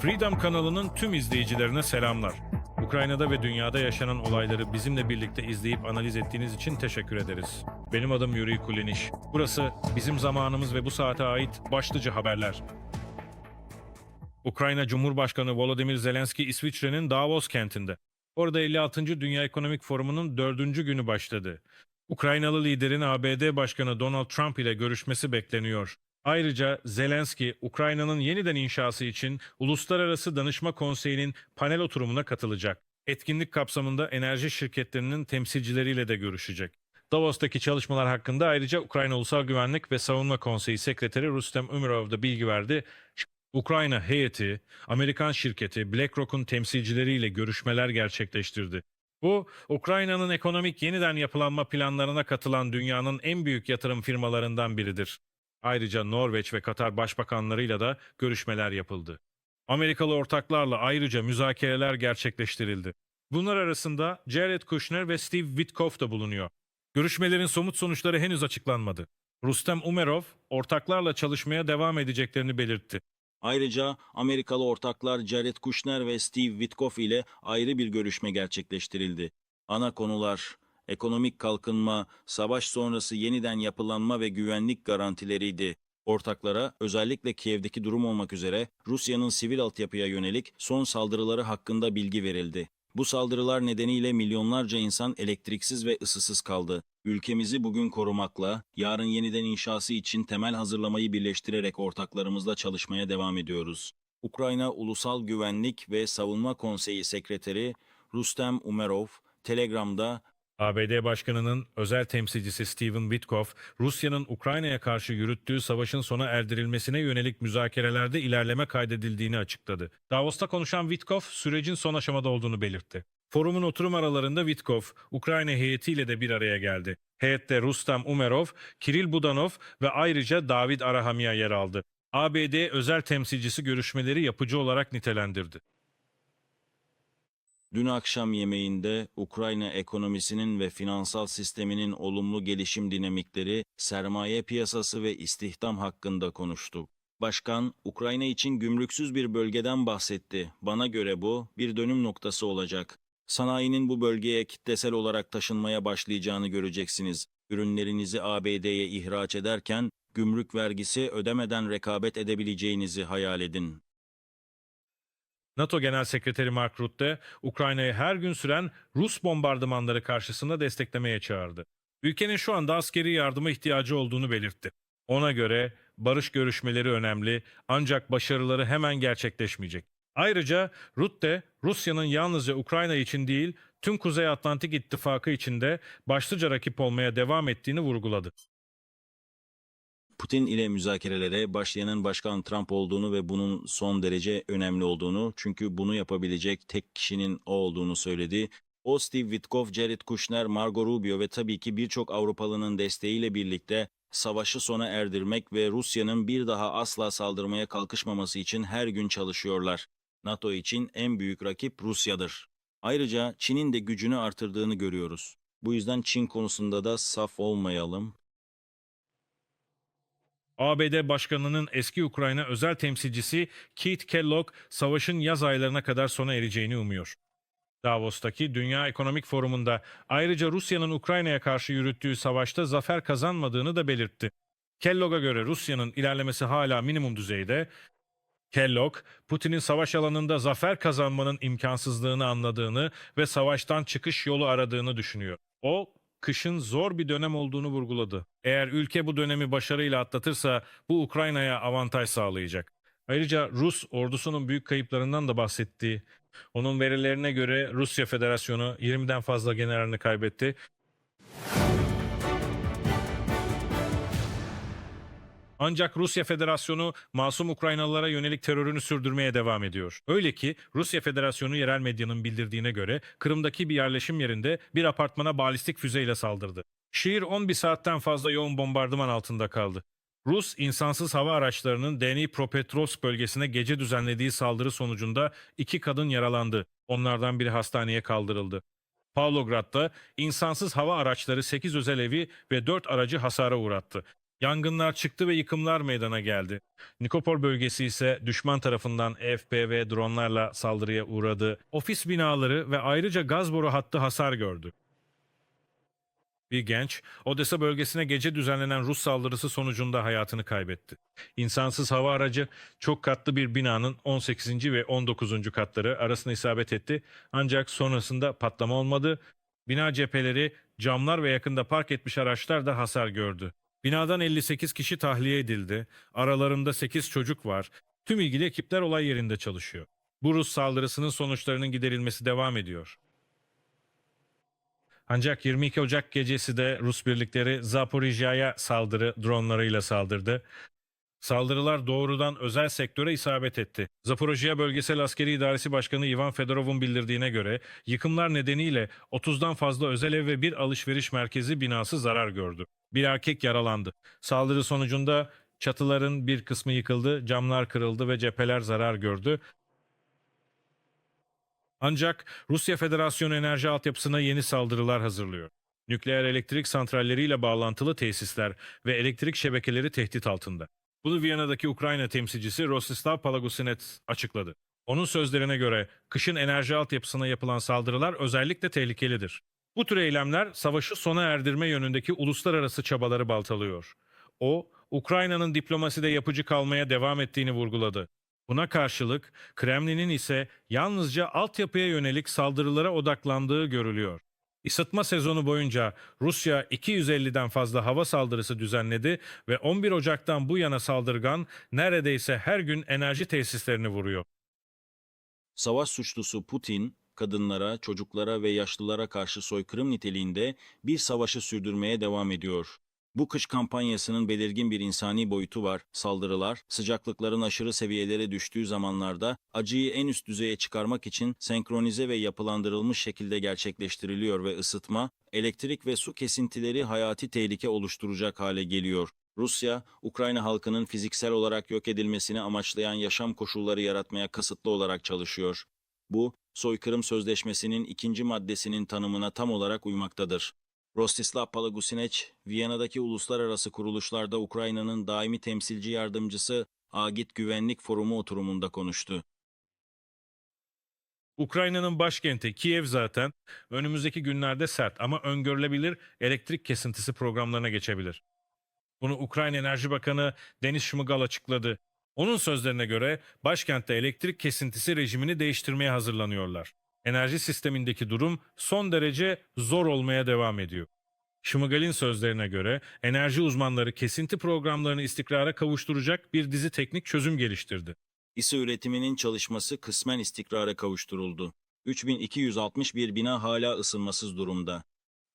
Freedom kanalının tüm izleyicilerine selamlar. Ukrayna'da ve dünyada yaşanan olayları bizimle birlikte izleyip analiz ettiğiniz için teşekkür ederiz. Benim adım Yuri Kuliniş. Burası bizim zamanımız ve bu saate ait başlıca haberler. Ukrayna Cumhurbaşkanı Volodymyr Zelenski İsviçre'nin Davos kentinde. Orada 56. Dünya Ekonomik Forumu'nun dördüncü günü başladı. Ukraynalı liderin ABD Başkanı Donald Trump ile görüşmesi bekleniyor. Ayrıca Zelenski, Ukrayna'nın yeniden inşası için Uluslararası Danışma Konseyi'nin panel oturumuna katılacak. Etkinlik kapsamında enerji şirketlerinin temsilcileriyle de görüşecek. Davos'taki çalışmalar hakkında ayrıca Ukrayna Ulusal Güvenlik ve Savunma Konseyi Sekreteri Rustem Umerov da bilgi verdi. Ukrayna heyeti, Amerikan şirketi BlackRock'un temsilcileriyle görüşmeler gerçekleştirdi. Bu, Ukrayna'nın ekonomik yeniden yapılanma planlarına katılan dünyanın en büyük yatırım firmalarından biridir. Ayrıca Norveç ve Katar başbakanlarıyla da görüşmeler yapıldı. Amerikalı ortaklarla ayrıca müzakereler gerçekleştirildi. Bunlar arasında Jared Kushner ve Steve Witkoff da bulunuyor. Görüşmelerin somut sonuçları henüz açıklanmadı. Rustem Umerov, ortaklarla çalışmaya devam edeceklerini belirtti. Ayrıca Amerikalı ortaklar Jared Kushner ve Steve Witkoff ile ayrı bir görüşme gerçekleştirildi. Ana konular ekonomik kalkınma, savaş sonrası yeniden yapılanma ve güvenlik garantileriydi. Ortaklara özellikle Kiev'deki durum olmak üzere Rusya'nın sivil altyapıya yönelik son saldırıları hakkında bilgi verildi. Bu saldırılar nedeniyle milyonlarca insan elektriksiz ve ısısız kaldı. Ülkemizi bugün korumakla, yarın yeniden inşası için temel hazırlamayı birleştirerek ortaklarımızla çalışmaya devam ediyoruz. Ukrayna Ulusal Güvenlik ve Savunma Konseyi Sekreteri Rustem Umerov, Telegram'da ABD Başkanı'nın özel temsilcisi Steven Witkoff, Rusya'nın Ukrayna'ya karşı yürüttüğü savaşın sona erdirilmesine yönelik müzakerelerde ilerleme kaydedildiğini açıkladı. Davos'ta konuşan Witkoff, sürecin son aşamada olduğunu belirtti. Forumun oturum aralarında Witkoff, Ukrayna heyetiyle de bir araya geldi. Heyette Rustam Umerov, Kiril Budanov ve ayrıca David Arahamya yer aldı. ABD özel temsilcisi görüşmeleri yapıcı olarak nitelendirdi. Dün akşam yemeğinde Ukrayna ekonomisinin ve finansal sisteminin olumlu gelişim dinamikleri, sermaye piyasası ve istihdam hakkında konuştuk. Başkan, Ukrayna için gümrüksüz bir bölgeden bahsetti. Bana göre bu bir dönüm noktası olacak. Sanayinin bu bölgeye kitlesel olarak taşınmaya başlayacağını göreceksiniz. Ürünlerinizi ABD'ye ihraç ederken gümrük vergisi ödemeden rekabet edebileceğinizi hayal edin. NATO Genel Sekreteri Mark Rutte, Ukrayna'yı her gün süren Rus bombardımanları karşısında desteklemeye çağırdı. Ülkenin şu anda askeri yardıma ihtiyacı olduğunu belirtti. Ona göre barış görüşmeleri önemli ancak başarıları hemen gerçekleşmeyecek. Ayrıca Rutte, Rusya'nın yalnızca Ukrayna için değil, tüm Kuzey Atlantik İttifakı içinde başlıca rakip olmaya devam ettiğini vurguladı. Putin ile müzakerelere başlayanın Başkan Trump olduğunu ve bunun son derece önemli olduğunu çünkü bunu yapabilecek tek kişinin o olduğunu söyledi. O Steve Witkoff, Jared Kushner, Margot Rubio ve tabii ki birçok Avrupalının desteğiyle birlikte savaşı sona erdirmek ve Rusya'nın bir daha asla saldırmaya kalkışmaması için her gün çalışıyorlar. NATO için en büyük rakip Rusya'dır. Ayrıca Çin'in de gücünü artırdığını görüyoruz. Bu yüzden Çin konusunda da saf olmayalım. ABD Başkanı'nın eski Ukrayna özel temsilcisi Keith Kellogg, savaşın yaz aylarına kadar sona ereceğini umuyor. Davos'taki Dünya Ekonomik Forumu'nda ayrıca Rusya'nın Ukrayna'ya karşı yürüttüğü savaşta zafer kazanmadığını da belirtti. Kellogg'a göre Rusya'nın ilerlemesi hala minimum düzeyde. Kellogg, Putin'in savaş alanında zafer kazanmanın imkansızlığını anladığını ve savaştan çıkış yolu aradığını düşünüyor. O, kışın zor bir dönem olduğunu vurguladı. Eğer ülke bu dönemi başarıyla atlatırsa bu Ukrayna'ya avantaj sağlayacak. Ayrıca Rus ordusunun büyük kayıplarından da bahsetti. Onun verilerine göre Rusya Federasyonu 20'den fazla generalini kaybetti. Ancak Rusya Federasyonu masum Ukraynalılara yönelik terörünü sürdürmeye devam ediyor. Öyle ki Rusya Federasyonu yerel medyanın bildirdiğine göre Kırım'daki bir yerleşim yerinde bir apartmana balistik füzeyle saldırdı. Şehir 11 saatten fazla yoğun bombardıman altında kaldı. Rus insansız hava araçlarının Dnipropetrovsk bölgesine gece düzenlediği saldırı sonucunda iki kadın yaralandı. Onlardan biri hastaneye kaldırıldı. Pavlograd'da insansız hava araçları 8 özel evi ve 4 aracı hasara uğrattı. Yangınlar çıktı ve yıkımlar meydana geldi. Nikopol bölgesi ise düşman tarafından FPV dronlarla saldırıya uğradı. Ofis binaları ve ayrıca gaz boru hattı hasar gördü. Bir genç, Odessa bölgesine gece düzenlenen Rus saldırısı sonucunda hayatını kaybetti. İnsansız hava aracı çok katlı bir binanın 18. ve 19. katları arasına isabet etti ancak sonrasında patlama olmadı. Bina cepheleri, camlar ve yakında park etmiş araçlar da hasar gördü. Binadan 58 kişi tahliye edildi. Aralarında 8 çocuk var. Tüm ilgili ekipler olay yerinde çalışıyor. Bu Rus saldırısının sonuçlarının giderilmesi devam ediyor. Ancak 22 Ocak gecesi de Rus birlikleri Zaporijya'ya saldırı dronlarıyla saldırdı. Saldırılar doğrudan özel sektöre isabet etti. Zaporojye Bölgesel Askeri İdaresi Başkanı Ivan Fedorov'un bildirdiğine göre yıkımlar nedeniyle 30'dan fazla özel ev ve bir alışveriş merkezi binası zarar gördü. Bir erkek yaralandı. Saldırı sonucunda çatıların bir kısmı yıkıldı, camlar kırıldı ve cepheler zarar gördü. Ancak Rusya Federasyonu enerji altyapısına yeni saldırılar hazırlıyor. Nükleer elektrik santralleriyle bağlantılı tesisler ve elektrik şebekeleri tehdit altında. Bunu Viyana'daki Ukrayna temsilcisi Rostislav Palagusines açıkladı. Onun sözlerine göre kışın enerji altyapısına yapılan saldırılar özellikle tehlikelidir. Bu tür eylemler savaşı sona erdirme yönündeki uluslararası çabaları baltalıyor. O, Ukrayna'nın diplomaside yapıcı kalmaya devam ettiğini vurguladı. Buna karşılık Kremlin'in ise yalnızca altyapıya yönelik saldırılara odaklandığı görülüyor. Isıtma sezonu boyunca Rusya 250'den fazla hava saldırısı düzenledi ve 11 Ocak'tan bu yana saldırgan neredeyse her gün enerji tesislerini vuruyor. Savaş suçlusu Putin, kadınlara, çocuklara ve yaşlılara karşı soykırım niteliğinde bir savaşı sürdürmeye devam ediyor. Bu kış kampanyasının belirgin bir insani boyutu var. Saldırılar, sıcaklıkların aşırı seviyelere düştüğü zamanlarda acıyı en üst düzeye çıkarmak için senkronize ve yapılandırılmış şekilde gerçekleştiriliyor ve ısıtma, elektrik ve su kesintileri hayati tehlike oluşturacak hale geliyor. Rusya, Ukrayna halkının fiziksel olarak yok edilmesini amaçlayan yaşam koşulları yaratmaya kasıtlı olarak çalışıyor. Bu, soykırım sözleşmesinin ikinci maddesinin tanımına tam olarak uymaktadır. Rostislav Palagusinac, Viyana'daki uluslararası kuruluşlarda Ukrayna'nın daimi temsilci yardımcısı Agit Güvenlik Forumu oturumunda konuştu. Ukrayna'nın başkenti Kiev zaten önümüzdeki günlerde sert ama öngörülebilir elektrik kesintisi programlarına geçebilir. Bunu Ukrayna Enerji Bakanı Deniz Şmıgal açıkladı. Onun sözlerine göre başkentte elektrik kesintisi rejimini değiştirmeye hazırlanıyorlar. Enerji sistemindeki durum son derece zor olmaya devam ediyor. Şmıgal'in sözlerine göre enerji uzmanları kesinti programlarını istikrara kavuşturacak bir dizi teknik çözüm geliştirdi. İSİ üretiminin çalışması kısmen istikrara kavuşturuldu. 3261 bina hala ısınmasız durumda.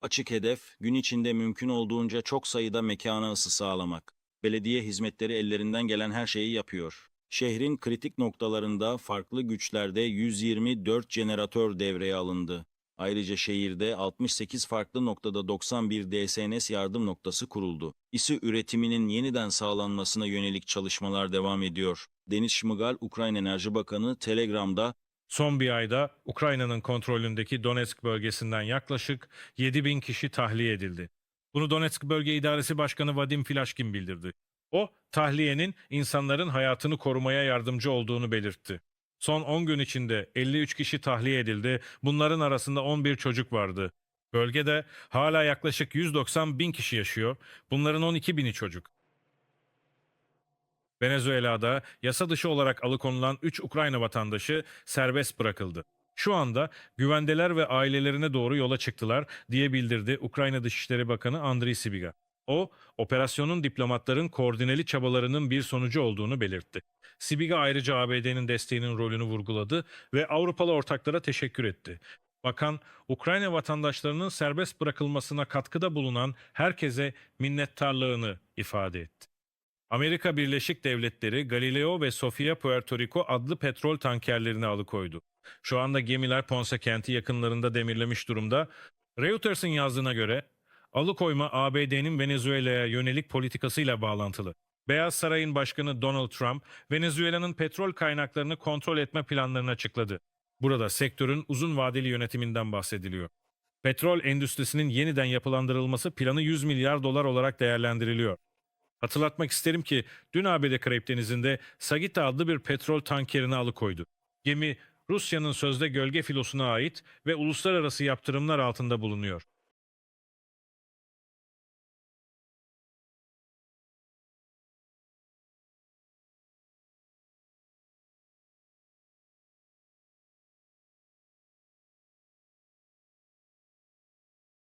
Açık hedef, gün içinde mümkün olduğunca çok sayıda mekana ısı sağlamak. Belediye hizmetleri ellerinden gelen her şeyi yapıyor. Şehrin kritik noktalarında farklı güçlerde 124 jeneratör devreye alındı. Ayrıca şehirde 68 farklı noktada 91 DSNS yardım noktası kuruldu. İSİ üretiminin yeniden sağlanmasına yönelik çalışmalar devam ediyor. Deniz Şmıgal, Ukrayna Enerji Bakanı, Telegram'da Son bir ayda Ukrayna'nın kontrolündeki Donetsk bölgesinden yaklaşık 7 bin kişi tahliye edildi. Bunu Donetsk Bölge İdaresi Başkanı Vadim Filaşkin bildirdi. O, tahliyenin insanların hayatını korumaya yardımcı olduğunu belirtti. Son 10 gün içinde 53 kişi tahliye edildi, bunların arasında 11 çocuk vardı. Bölgede hala yaklaşık 190 bin kişi yaşıyor, bunların 12 bini çocuk. Venezuela'da yasa dışı olarak alıkonulan 3 Ukrayna vatandaşı serbest bırakıldı. Şu anda güvendeler ve ailelerine doğru yola çıktılar diye bildirdi Ukrayna Dışişleri Bakanı Andriy Sibiga. O, operasyonun diplomatların koordineli çabalarının bir sonucu olduğunu belirtti. Sibiga ayrıca ABD'nin desteğinin rolünü vurguladı ve Avrupalı ortaklara teşekkür etti. Bakan, Ukrayna vatandaşlarının serbest bırakılmasına katkıda bulunan herkese minnettarlığını ifade etti. Amerika Birleşik Devletleri Galileo ve Sofia Puerto Rico adlı petrol tankerlerini alıkoydu. Şu anda gemiler Ponce kenti yakınlarında demirlemiş durumda. Reuters'ın yazdığına göre alıkoyma ABD'nin Venezuela'ya yönelik politikasıyla bağlantılı. Beyaz Saray'ın başkanı Donald Trump, Venezuela'nın petrol kaynaklarını kontrol etme planlarını açıkladı. Burada sektörün uzun vadeli yönetiminden bahsediliyor. Petrol endüstrisinin yeniden yapılandırılması planı 100 milyar dolar olarak değerlendiriliyor. Hatırlatmak isterim ki dün ABD Karayip Denizi'nde Sagita adlı bir petrol tankerini alıkoydu. Gemi Rusya'nın sözde gölge filosuna ait ve uluslararası yaptırımlar altında bulunuyor.